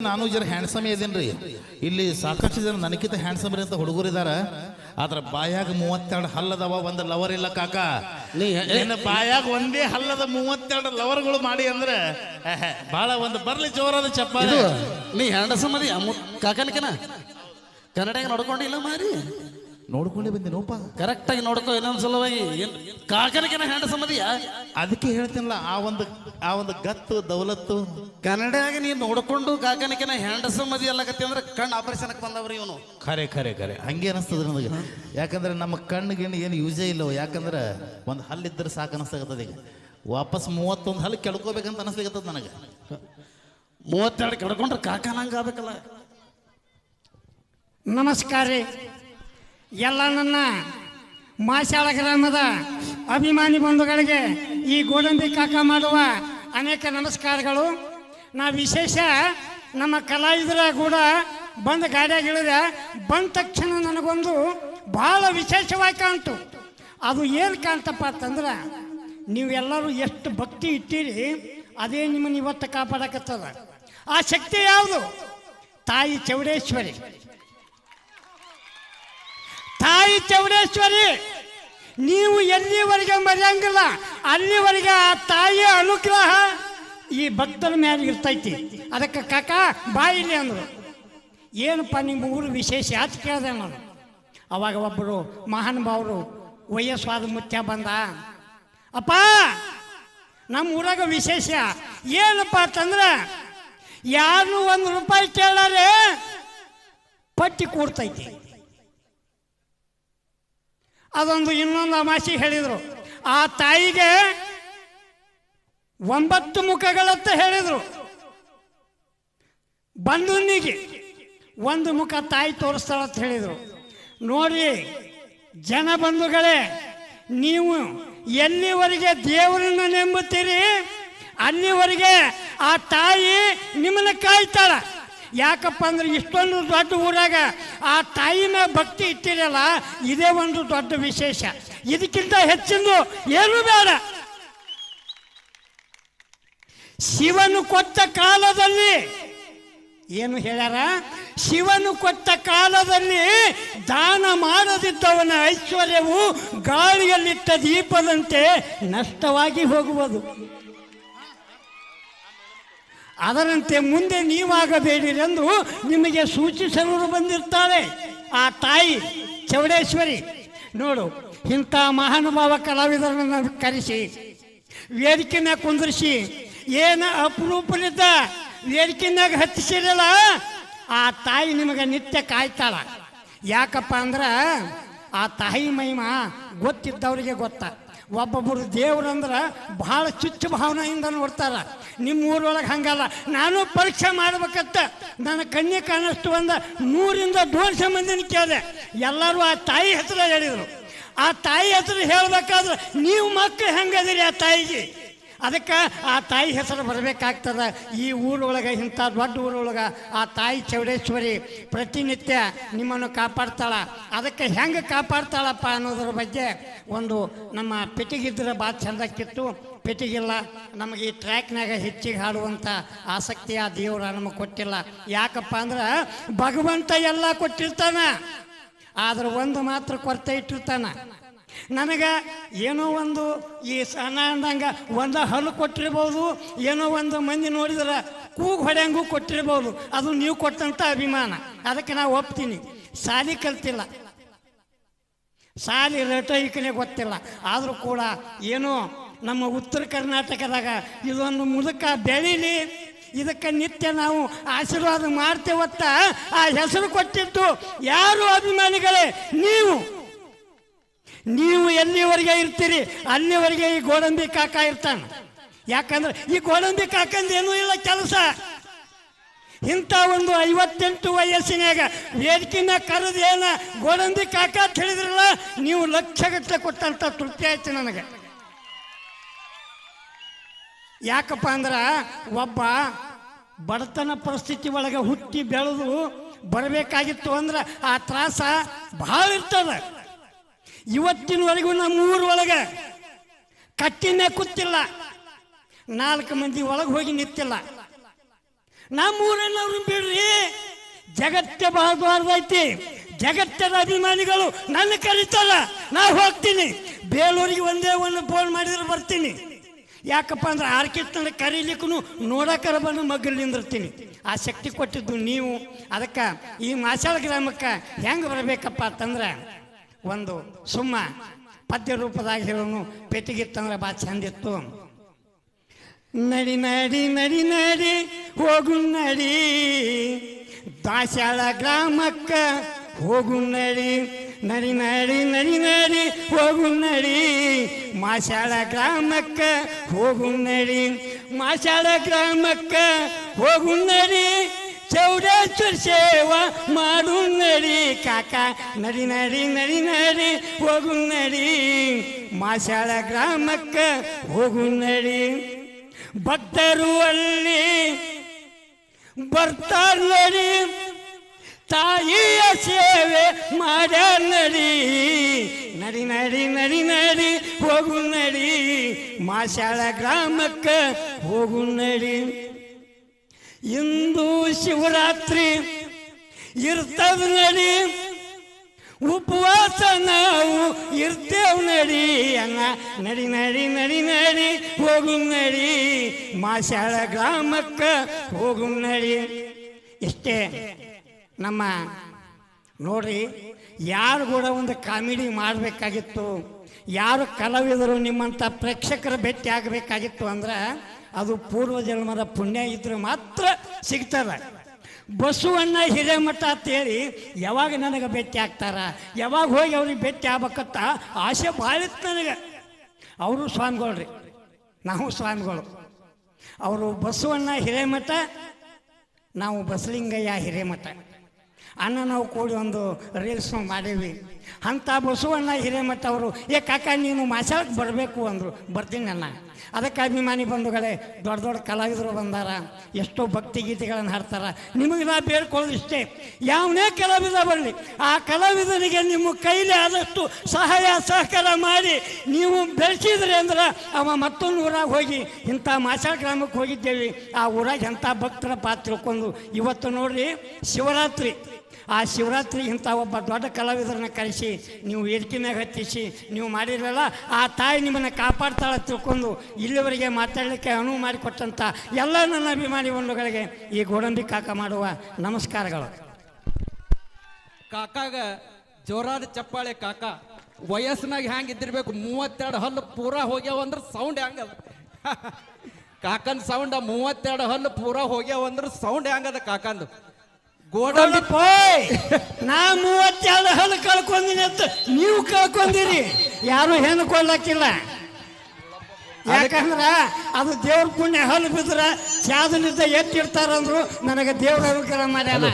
ನಾನು ಜರ ಹ್ಯಾಂಡ್ಸಮ್ ಇದೀನ್ರಿ? ಇಲ್ಲಿ ಸಾಕಷ್ಟು ಜನ ನನಗಿಂತ ಹ್ಯಾಂಡ್ಸಮ್ ಅಂತ ಹುಡುಗರು ಇದ್ದಾರ ಆದ್ರ ಬಾಯಾಗ ಮೂವತ್ತೆರಡು ಹಲ್ಲದವ ಒಂದು ಲವರ್ ಇಲ್ಲ ಕಾಕ. ನೀ ನಿನ್ನ ಬಾಯಾಗ ಒಂದೇ ಹಲ್ಲದ ಮೂವತ್ತೆರಡು ಲವರ್ಗಳು ಮಾಡಿ ಅಂದ್ರೆ ಬಹಳ ಒಂದು ಬರ್ಲಿ ಜೋರಾದ ಚಪ್ಪಾಳೆ. ನೀ ಹ್ಯಾಂಡ್ಸಮ್ ಅದಿ ಕಾಕನಕನ? ಕನ್ನಡ ನೋಡ್ಕೊಂಡಿಲ್ಲ ಮಾರಿ? ನೋಡ್ಕೊಂಡೇ ಬಂದೇನೋಪ ಕರೆಕ್ಟ್ ಆಗಿ ನೋಡ್ಕೋ ಇನ್ನೊಂದ್ ಸಲುವಾಗಿ ಏನ್ ಹ್ಯಾಂಡ್ ಸಮಧಿಯ ಅದಕ್ಕೆ ಹೇಳ್ತೀನಲ್ಲ ಆ ಒಂದು ಆ ಒಂದು ಗತ್ತು ದೌಲತ್ತು. ಕನ್ನಡಾಗ ನೀನು ನೋಡ್ಕೊಂಡು ಕಾಕನಿಕನ ಹೆಂಡಸ ಮದಿ ಅಲ್ಲಕತ್ತಿ ಅಂದ್ರೆ ಕಣ್ಣು ಆಪರೇಷನ್ಗೆ ಬಂದವ್ರಿ ಇವನು. ಖರೆ ಖರೆ ಖರೆ. ಹಂಗೆ ಅನಿಸ್ತದ ನನಗೆ. ಯಾಕಂದ್ರೆ ನಮ್ಮ ಕಣ್ಣು ಗಿಣ್ಣು ಏನು ಯೂಸೇ ಇಲ್ಲ ಯಾಕಂದ್ರೆ ಒಂದು ಹಲ್ಲಿದ್ದರೆ ಸಾಕು ಅನಿಸ್ತಾಗತ್ತದ ಈಗ. ವಾಪಸ್ ಮೂವತ್ತೊಂದು ಹಲ್ಲು ಕೆಳ್ಕೋಬೇಕಂತ ಅನಿಸ್ಲಿಕ್ಕತ್ತದ ನನಗೆ. ಮೂವತ್ತೆರಡು ಕಡ್ಕೊಂಡ್ರೆ ಕಾಕನಂಗ ಆಗ್ಬೇಕಲ್ಲ. ನಮಸ್ಕಾರ ರೀ. ಎಲ್ಲ ನನ್ನ ಮಾಶಾಳ ಗ್ರಾಮದ ಅಭಿಮಾನಿ ಬಂಧುಗಳಿಗೆ ಈ ಗೋಡಂಬಿ ಕಾಕ ಮಾಡುವ ಅನೇಕ ನಮಸ್ಕಾರಗಳು. ನಾ ವಿಶೇಷ ನಮ್ಮ ಕಲಾವಿದರ ಕೂಡ ಬಂದು ಗಾಡಿಯಾಗಿಳಿದೆ ಬಂದ ತಕ್ಷಣ ನನಗೊಂದು ಭಾಳ ವಿಶೇಷವಾಗಿ ಕಾಣ್ತು. ಅದು ಏನು ಕಾಣ್ತಪ್ಪ ಅಂತಂದ್ರೆ ನೀವೆಲ್ಲರೂ ಎಷ್ಟು ಭಕ್ತಿ ಇಟ್ಟಿರಿ, ಅದೇ ನಿಮ್ಮನ್ನು ಇವತ್ತು ಕಾಪಾಡಕತ್ತದ. ಆ ಶಕ್ತಿ ಯಾವುದು? ತಾಯಿ ಚೌಡೇಶ್ವರಿ. ತಾಯಿ ಚೌಡೇಶ್ವರಿ, ನೀವು ಎಲ್ಲಿವರೆಗೆ ಮರೆಯಂಗಿಲ್ಲ, ಅಲ್ಲಿವರೆಗೆ ಆ ತಾಯಿಯ ಅನುಗ್ರಹ ಈ ಭಕ್ತರ ಮೇಲೆ ಇರ್ತೈತಿ. ಅದಕ್ಕೆ ಕಾಕ ಬಾಯಿಲಿ ಅಂದರು. ಏನಪ್ಪ ನಿಮ್ಮ ಊರು ವಿಶೇಷ ಯಾತ್ ಕೇಳಿದೆ ನಾನು. ಅವಾಗ ಒಬ್ಬರು ಮಹಾನುಭಾವರು ವಯಸ್ಸಾದ ಮುತ್ಯ ಬಂದ. ಅಪ್ಪ, ನಮ್ಮ ಊರಾಗ ವಿಶೇಷ ಏನಪ್ಪ ಅಂತಂದ್ರೆ, ಯಾರು ಒಂದು ರೂಪಾಯಿ ಕೇಳಾರೆ, ಪಟ್ಟಿ ಕೂಡ್ತೈತಿ. ಅದೊಂದು ಇನ್ನೊಂದು ಅಮಾಸಿ ಹೇಳಿದರು. ಆ ತಾಯಿಗೆ ಒಂಬತ್ತು ಮುಖಗಳತ್ತ ಹೇಳಿದರು. ಬಂಧುನಿಗೆ ಒಂದು ಮುಖ ತಾಯಿ ತೋರಿಸ್ತಾಳಂತ ಹೇಳಿದರು. ನೋಡಿ, ಜನ ಬಂಧುಗಳೇ, ನೀವು ಎಲ್ಲಿವರೆಗೆ ದೇವರನ್ನು ನೆಂಬುತ್ತೀರಿ? ಅಲ್ಲಿವರೆಗೆ ಆ ತಾಯಿ ನಿಮ್ಮನ್ನ ಕಾಯ್ತಾಳ. ಯಾಕಪ್ಪ ಅಂದ್ರೆ ಇಷ್ಟೊಂದು ದೊಡ್ಡ ಊರಾಗ ಆ ತಾಯಿನ ಭಕ್ತಿ ಇಟ್ಟಿರಲ್ಲ, ಇದೇ ಒಂದು ದೊಡ್ಡ ವಿಶೇಷ. ಇದಕ್ಕಿಂತ ಹೆಚ್ಚಿಂದು ಏನು ಬೇಡ. ಶಿವನು ಕೊಟ್ಟ ಕಾಲದಲ್ಲಿ, ಏನು ಹೇಳ್ಯಾರ? ಶಿವನು ಕೊಟ್ಟ ಕಾಲದಲ್ಲಿ ದಾನ ಮಾಡದಿದ್ದವನ ಐಶ್ವರ್ಯವು ಗಾಳಿಯಲ್ಲಿಟ್ಟ ದೀಪದಂತೆ ನಷ್ಟವಾಗಿ ಹೋಗುವುದು. ಅದರಂತೆ ಮುಂದೆ ನೀವಾಗಬೇಡಿರೆಂದು ನಿಮಗೆ ಸೂಚಿಸಲು ಬಂದಿರ್ತಾಳೆ ಆ ತಾಯಿ ಚೌಡೇಶ್ವರಿ, ನೋಡು, ಇಂಥ ಮಹಾನುಭಾವ ಕಲಾವಿದರನ್ನು ಕರೆಸಿ, ವೇದಿಕೆನ ಕುಂದಿರಿಸಿ, ಏನು ಅಪರೂಪಲಿದ್ದ ವೇದಿಕೆನಾಗ ಹತ್ತಿಸಿರಲ್ಲ? ಆ ತಾಯಿ ನಿಮಗೆ ನಿತ್ಯ ಕಾಯ್ತಾಳ. ಯಾಕಪ್ಪ ಅಂದ್ರೆ ಆ ತಾಯಿ ಮಹಿಮ ಗೊತ್ತಿದ್ದವರಿಗೆ ಗೊತ್ತ. ಒಬ್ಬೊಬ್ಬರು ದೇವ್ರಂದ್ರೆ ಬಹಳ ಚುಚ್ಚು ಭಾವನೆಯಿಂದ ನೋಡ್ತಾರ. ನಿಮ್ಮ ಊರೊಳಗೆ ಹಂಗಲ್ಲ, ನಾನು ಪರೀಕ್ಷೆ ಮಾಡ್ಬೇಕಂತ ನನ್ನ ಕಣ್ಣಿ ಕಾಣಷ್ಟು ಒಂದು ನೂರಿಂದ ದೋಷ ಮಂದಿನ ಕೇಳಿದೆ. ಎಲ್ಲರೂ ಆ ತಾಯಿ ಹೆಸರು ಹೇಳಿದರು. ಆ ತಾಯಿ ಹೆಸರು ಹೇಳ್ಬೇಕಾದ್ರೆ, ನೀವು ಮಕ್ಕಳು ಹೆಂಗದಿರಿ ಆ ತಾಯಿಗೆ? ಅದಕ್ಕೆ ಆ ತಾಯಿ ಹೆಸರು ಬರಬೇಕಾಗ್ತದೆ. ಈ ಊರೊಳಗೆ, ಇಂಥ ದೊಡ್ಡ ಊರೊಳಗೆ ಆ ತಾಯಿ ಚೌಡೇಶ್ವರಿ ಪ್ರತಿನಿತ್ಯ ನಿಮ್ಮನ್ನು ಕಾಪಾಡ್ತಾಳೆ. ಅದಕ್ಕೆ ಹೆಂಗೆ ಕಾಪಾಡ್ತಾಳಪ್ಪ ಅನ್ನೋದ್ರ ಬಗ್ಗೆ ಒಂದು ನಮ್ಮ ಪೆಟ್ಟಿಗಿದ್ರೆ ಭಾಳ ಚೆಂದಕ್ಕಿತ್ತು. ಪೆಟ್ಟಿಗಿಲ್ಲ ನಮಗೆ ಈ ಟ್ರ್ಯಾಕ್ನಾಗ ಹೆಚ್ಚಿಗೆ ಹಾಡುವಂಥ ಆಸಕ್ತಿ ಆ ದೇವ್ರ ನಮಗೆ ಕೊಟ್ಟಿಲ್ಲ. ಯಾಕಪ್ಪ ಅಂದ್ರೆ ಭಗವಂತ ಎಲ್ಲ ಕೊಟ್ಟಿರ್ತಾನೆ. ಆದ್ರೆ ಒಂದು ಮಾತ್ರ ಕೊರತೆ ಇಟ್ಟಿರ್ತಾನ. ನನಗೆ ಏನೋ ಒಂದು ಈ ಸಣ್ಣ ಅಂದಂಗ ಒಂದು ಹಲ್ಲು ಕೊಟ್ಟಿರ್ಬೋದು, ಏನೋ ಒಂದು ಮಂದಿ ನೋಡಿದ್ರೆ ಕೂಗು ಹೊಡೆಯಂಗೂ ಕೊಟ್ಟಿರ್ಬೋದು, ಅದು ನೀವು ಕೊಟ್ಟಂಥ ಅಭಿಮಾನ. ಅದಕ್ಕೆ ನಾವು ಒಪ್ತೀನಿ. ಸಾಲಿ ಕಲ್ತಿಲ್ಲ. ಸಾಲಿ ರಟೈಕನೇ ಗೊತ್ತಿಲ್ಲ. ಆದರೂ ಕೂಡ ಏನೋ ನಮ್ಮ ಉತ್ತರ ಕರ್ನಾಟಕದಾಗ ಇದೊಂದು ಮುದುಕ ಬೆಳೀಲಿ. ಇದಕ್ಕೆ ನಿತ್ಯ ನಾವು ಆಶೀರ್ವಾದ ಮಾಡ್ತೇವತ್ತ ಆ ಹೆಸರು ಕೊಟ್ಟಿದ್ದು. ಯಾರು ಅಭಿಮಾನಿಗಳೇ? ನೀವು. ನೀವು ಎಲ್ಲಿವರೆಗೆ ಇರ್ತೀರಿ ಅಲ್ಲಿವರೆಗೆ ಈ ಗೋಡಂಬಿ ಕಾಕ ಇರ್ತಾನೆ. ಯಾಕಂದ್ರೆ ಈ ಗೋಡಂಬಿ ಕಾಕಂದು ಏನೂ ಇಲ್ಲ ಕೆಲಸ. ಇಂಥ ಒಂದು ಐವತ್ತೆಂಟು ವಯಸ್ಸಿನಾಗ ವೇದಿಕೆನ ಕರೆದೇನ ಗೋಡಂಬಿ ಕಾಕ ಅಂತ ಹೇಳಿದ್ರಲ್ಲ, ನೀವು ಲಕ್ಷಗಟ್ಟಲೆ ಕೊಟ್ಟಂತ ತೃಪ್ತಿ ಆಯ್ತು ನನಗೆ. ಯಾಕಪ್ಪ ಅಂದ್ರೆ ಒಬ್ಬ ಬಡತನ ಪರಿಸ್ಥಿತಿ ಒಳಗೆ ಹುಟ್ಟಿ ಬೆಳೆದು ಬರಬೇಕಾಗಿತ್ತು ಅಂದ್ರೆ ಆ ತ್ರಾಸ ಭಾಳ ಇರ್ತದೆ. ಇವತ್ತಿನವರೆಗೂ ನಮ್ಮ ಊರೊಳಗೆ ಕಟ್ಟಿನೇ ಕೂತಿಲ್ಲ. ನಾಲ್ಕು ಮಂದಿ ಒಳಗೆ ಹೋಗಿ ನಿಂತಿಲ್ಲ. ನಮ್ಮೂರನ್ನವ್ರನ್ನ ಬಿಡ್ರಿ. ಜಗತ್ತೇ ಬಾಳ್ಬಾರ್ದೈತಿ. ಜಗತ್ತದ ಅಭಿಮಾನಿಗಳು ನನ್ನ ಕರೀತಾರ. ನಾ ಹೋಗ್ತೀನಿ. ಬೇಲೂರಿಗೆ ಒಂದೇ ಒಂದು ಫೋನ್ ಮಾಡಿದ್ರೆ ಬರ್ತೀನಿ. ಯಾಕಪ್ಪ ಅಂದ್ರೆ ಆರ್ಕೆಸ್ಟ್ರ ಕರೀಲಿಕ್ಕೂ ನೋಡಕರ ಬಂದು ಮಗ್ಗಲ್ ನಿಂದಿರ್ತೀನಿ. ಆ ಶಕ್ತಿ ಕೊಟ್ಟಿದ್ದು ನೀವು. ಅದಕ್ಕೆ ಈ ಮಾಸಾಳ ಗ್ರಾಮಕ್ಕೆ ಹೆಂಗೆ ಬರಬೇಕಪ್ಪ ಅಂತಂದ್ರೆ ಒಂದು ಸುಮ್ಮ ಪದ್ಯ ರೂಪದಾಗ ಹೇಳೋನು, ಪೆಟ್ಟಿಗಿತ್ತಂದ್ರೆ ಭಾಳ ಚಂದಿತ್ತು. ನಡಿ ನಡಿ ನಡಿ ನಡಿ, ಹೋಗು ನಡಿ. ದಾಸ್ಯಾಳ ಗ್ರಾಮಕ್ಕ ಹೋಗು ನಡಿ. ನಡಿ ನಡಿ ನಡಿ ನಡಿ, ಹೋಗು ನಡಿ. ಮಾಸಾಳ ಗ್ರಾಮಕ್ಕ ಹೋಗು ನಡಿ. ಮಾಸಾಳ ಗ್ರಾಮಕ್ಕ ಹೋಗು ನಡಿ. ಚೌಡೇಶ್ವರ ಸೇವಾ ಮಾಡು ನಡಿ ಕಾಕ ನಡಿ ನಡಿ ನಡಿ ನಡಿ ಹೋಗು ನಡಿ ಮಾಸಾಳ ಗ್ರಾಮಕ್ಕ ಹೋಗು ನಡಿ ಭಕ್ತರು ಅಲ್ಲಿ ಬರ್ತಾರ ನಡಿ ತಾಯಿಯ ಸೇವೆ ಮಾಡ ನಡಿ ನಡಿ ನಡಿ ನಡಿ ನಡಿ ಹೋಗು ನಡಿ ಮಾಸಾಳ ಗ್ರಾಮಕ್ಕ ಹೋಗು ನಡಿ ಇಂದು ಶಿವರಾತ್ರಿ ಇರ್ತದ ನಡಿ. ಉಪವಾಸ ನಾವು ಇರ್ತೇವ್ ನಡಿ ಅಣ್ಣ. ನಡಿ ನಡಿ ನಡಿ ನಡಿ, ಹೋಗು ನಡಿ. ಮಾಶಾಳ ಗ್ರಾಮಕ್ಕ ಹೋಗು ನಡಿ. ಇಷ್ಟೇ ನಮ್ಮ ನೋಡ್ರಿ, ಯಾರು ಕೂಡ ಒಂದು ಕಾಮಿಡಿ ಮಾಡಬೇಕಾಗಿತ್ತು. ಯಾರು ಕಲಾವಿದರು ನಿಮ್ಮಂಥ ಪ್ರೇಕ್ಷಕರ ಭೇಟಿ ಆಗಬೇಕಾಗಿತ್ತು ಅಂದ್ರೆ ಅದು ಪೂರ್ವ ಜನ್ಮದ ಪುಣ್ಯ ಇದ್ರೆ ಮಾತ್ರ ಸಿಗ್ತದೆ ಬಸವಣ್ಣ ಹಿರೇಮಠ ಅಂತೇಳಿ ಯಾವಾಗ ನನಗೆ ಭೇಟಿ ಆಗ್ತಾರ? ಯಾವಾಗ ಹೋಗಿ ಅವ್ರಿಗೆ ಭೇಟಿ ಆಗ್ಬೇಕಂತ ಆಸೆ ಭಾಳ ಇತ್ತು ನನಗೆ. ಅವರು ಸ್ವಾಮಿಗಳ್ರಿ, ನಾವು ಸ್ವಾಮಿಗಳು. ಅವರು ಬಸವಣ್ಣ ಹಿರೇಮಠ, ನಾವು ಬಸಲಿಂಗಯ್ಯ ಹಿರೇಮಠ. ಅಣ್ಣ ನಾವು ಕೂಡಿ ಒಂದು ರೀಲ್ಸ್ ಮಾಡೀವಿ ಅಂಥ ಬಸವಣ್ಣ ಹಿರೇಮಠ ಅವರು, ಏ ಕಾಕ, ನೀನು ಮಾಸಾಳಕ್ಕೆ ಬರಬೇಕು ಅಂದರು, ಬರ್ತೀನಿ ಅಣ್ಣ. ಅದಕ್ಕೆ ಅಭಿಮಾನಿ ಬಂಧುಗಳೇ, ದೊಡ್ಡ ದೊಡ್ಡ ಕಲಾವಿದರು ಬಂದಾರ, ಎಷ್ಟೋ ಭಕ್ತಿ ಗೀತೆಗಳನ್ನು ಹಾಡ್ತಾರೆ. ನಿಮಗೆ ನಾ ಬೇಡ್ಕೊಳ್ಳೋದು ಇಷ್ಟೇ. ಯಾವನೇ ಕಲಾವಿದ ಬರಲಿ, ಆ ಕಲಾವಿದನಿಗೆ ನಿಮ್ಮ ಕೈಲಿ ಆದಷ್ಟು ಸಹಾಯ, ಸಹಕಾರ ಮಾಡಿ ನೀವು ಬೆಳೆಸಿದ್ರಿ ಅಂದ್ರೆ ಅವ ಮತ್ತೊಂದು ಊರಾಗ ಹೋಗಿ ಇಂಥ ಮಾಸಾ ಗ್ರಾಮಕ್ಕೆ ಹೋಗಿದ್ದೇವೆ. ಆ ಊರಾಗ ಎಂಥ ಭಕ್ತರ ಪಾತ್ರ ತಿಳ್ಕೊಂಡು ಇವತ್ತು ನೋಡ್ರಿ ಶಿವರಾತ್ರಿ. ಆ ಶಿವರಾತ್ರಿ ಇಂಥ ಒಬ್ಬ ದೊಡ್ಡ ಕಲಾವಿದರನ್ನ ಕರೆಸಿ, ನೀವು ವೇದಿಕೆ ಮ್ಯಾಗ ಹತ್ತಿಸಿ, ನೀವು ಮಾಡಿರಲ್ಲ ಆ ತಾಯಿ ನಿಮ್ಮನ್ನು ಕಾಪಾಡ್ತಾಳೆ ತಿಳ್ಕೊಂಡು ಇಲ್ಲಿವರೆಗೆ ಮಾತಾಡಲಿಕ್ಕೆ ಅನುವು ಮಾಡಿಕೊಟ್ಟಂಥ ಎಲ್ಲ ನನ್ನ ಅಭಿಮಾನಿ ಬಂಧುಗಳಿಗೆ ಈ ಗೋಡಂಬಿ ಕಾಕ ಮಾಡುವ ನಮಸ್ಕಾರಗಳು. ಕಾಕಾಗ ಜೋರಾದ ಚಪ್ಪಾಳೆ ಕಾಕ. ವಯಸ್ಸಿನಾಗ ಹ್ಯಾಂಗ ಇದ್ದಿರ್ಬೇಕು ಮೂವತ್ತೆರಡು ಹಲ್ಲು ಪೂರ ಹೋಗ್ಯಾವ ಅಂದ್ರೆ ಸೌಂಡ್ ಹೆಂಗದ ಕಾಕನ್ ಸೌಂಡ್ ಮೂವತ್ತೆರಡು ಹಲ್ಲು ಪೂರ ಹೋಗ್ಯಾವ ಅಂದ್ರೆ ಸೌಂಡ್ ಹ್ಯಾಂಗದ ಕಾಕಂದು. ಗೋಡಂಬಿ ಪೋಯ್! ನಾ ಮೂವತ್ತೆರಡು ಹಲ್ಲು ಕಳ್ಕೊಂಡಿನಿ ಅಂತ ನೀವು ಕಳ್ಕೊಂಡಿರಿ ಯಾರು ಹೆಣ್ಣು ಕೊಡ್ಲಕ್ಕಿಲ್ಲ ಯಾಕಂದ್ರ ಅದು ದೇವ್ರ ಪುಣ್ಯ ಹಲ್ಲು ಬಿದ್ರ ಚಾದನಿದ್ದ ಎತ್ತಿಡ್ತಾರಂದ್ರು ನನಗೆ ದೇವ್ರ ಅನುಗ್ರಹ ಮಾಡ್ಯಾನ.